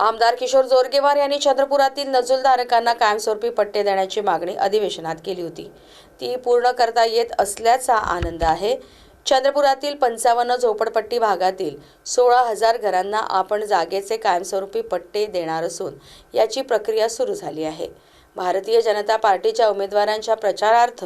आमदार किशोर जोरगेवार यांनी चंद्रपुरातील नजूलधारकांना कायमस्वरूपी पट्टे देण्याची मागणी अधिवेशनात केली होती. ती पूर्ण करता येत असल्याचा आनंद आहे. चंद्रपुरातील पंचावन्न झोपडपट्टी भागातील सोळा हजार घरांना आपण जागेचे कायमस्वरूपी पट्टे देणार असून याची प्रक्रिया सुरू झाली आहे. भारतीय जनता पार्टीच्या उमेदवारांच्या प्रचारार्थ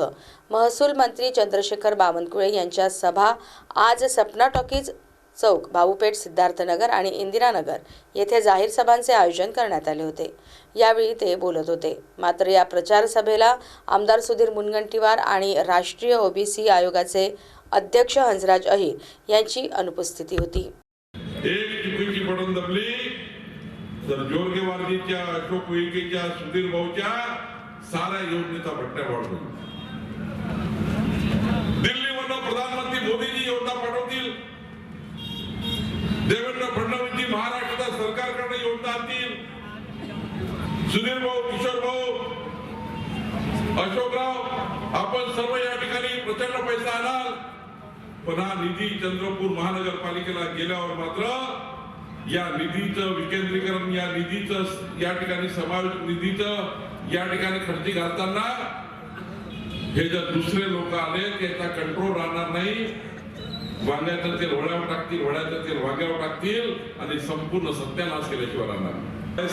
महसूल मंत्री चंद्रशेखर बावनकुळे यांच्या सभा आज सपना टॉकीज चौक बाबूपेठ सिद्धार्थनगर आणि इंदिरानगर येथे जाहीर सभांचे आयोजन करण्यात आले होते. यावेळी ते बोलत होते. मात्र या प्रचार सभेला आमदार सुधीर मुनगंटीवार आणि राष्ट्रीय ओबीसी आयोगाचे अध्यक्ष हंसराज अहिर यांची अनुपस्थिती होती. एक चुकीची बटन दबली तर जोरगेवारजीच्या अशोक उईकेच्या सुधीर भाऊच्या साऱ्या योजनेचा भट्ट्या वाढतो दिल्लीमधनं प्रधानमंत्री मोदीजी योजना पाठवते देवेंद्र फडणवीसजी महाराष्ट्राचा सरकारकडे योगदान आणतील. सुधीर भाऊ किशोर भाऊ अशोकराव आपण सर्व या ठिकाणी प्रचंड पैसा आणाल. पण हा निधी चंद्रपूर महानगरपालिकेला गेल्यावर मात्र या निधीचं विकेंद्रीकरण या निधीचं या ठिकाणी समावेश निधीचं या ठिकाणी खर्ची घालताना हे जर दुसरे लोक आले त्याचा कंट्रोल राहणार नाही. वांग्याचं तेल वड्यावर टाकतील वड्याचं तेल वांग्यावर टाकतील आणि संपूर्ण सत्यानाश केल्याशिवाय राहणार हे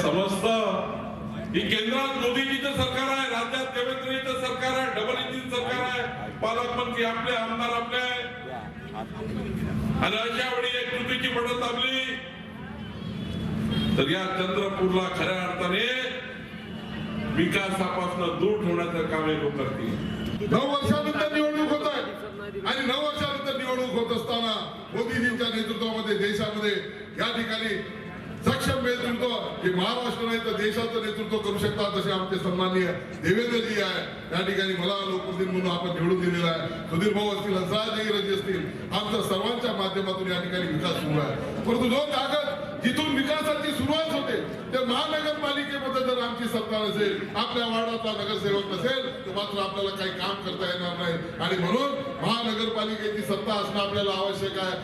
ही केंद्रात मोदीजीचं सरकार आहे राज्यात देवेंद्रजीचं सरकार आहे डबल इंजिन सरकार आहे पालकमंत्री आपले आमदार आपले. आहे आणि अशा वेळी एक चुकीची पडत आपली तर या चंद्रपूरला खऱ्या अर्थाने विकासापासून दूर ठेवण्याचं काम हे लोक करतील. नऊ वर्षानंतर निवडणूक होत आहे. आणि नऊ वर्षानंतर होत असताना मोदीजींच्या नेतृत्वामध्ये देशामध्ये या ठिकाणी सक्षम नेतृत्व हे महाराष्ट्र नाही तर देशाचं नेतृत्व करू शकतात असे आमचे सन्माननीय देवेंद्रजी आहे. या ठिकाणी मला लोकप्रतिनिधी म्हणून आपण निवडून दिलेला आहे. सुधीर भाऊ असतील हंसराजगिरजी असतील आमच्या सर्वांच्या माध्यमातून या ठिकाणी विकास सुरू आहे. परंतु जो कागद जिथून विकासाची सुरुवात होते त्या महानगरपालिकेमध्ये जर आमची सत्ता नसेल आपल्या वार्डातला नगरसेवक नसेल तर मात्र आपल्याला काही काम करता येणार नाही. आणि म्हणून महानगरपालिकेची सत्ता असणं आपल्याला आवश्यक आहे.